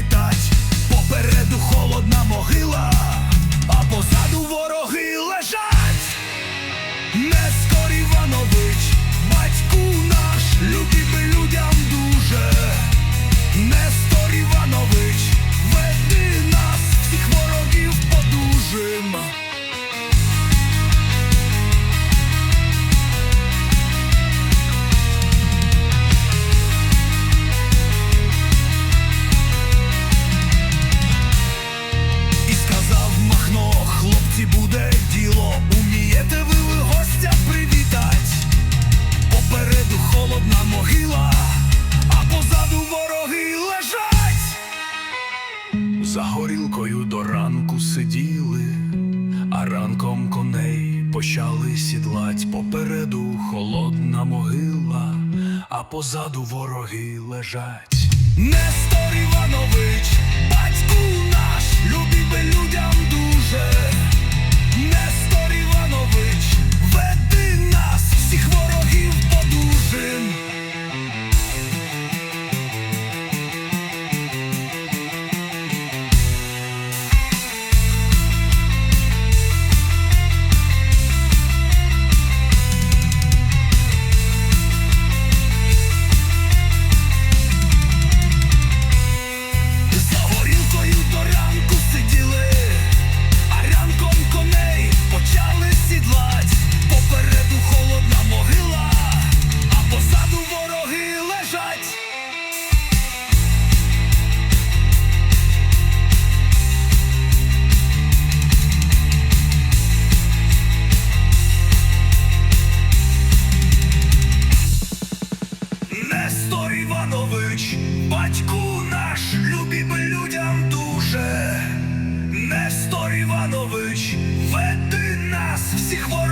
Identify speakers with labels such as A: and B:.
A: літать, попереду холодна могила. за горілкою до ранку сиділи, а ранком коней почали сідлать попереду холодна могила, а позаду вороги лежать. Нестор Івановий Христо Іванович, батьку наш, любім людям дуже, Нестор Іванович, веди нас всіх ворог.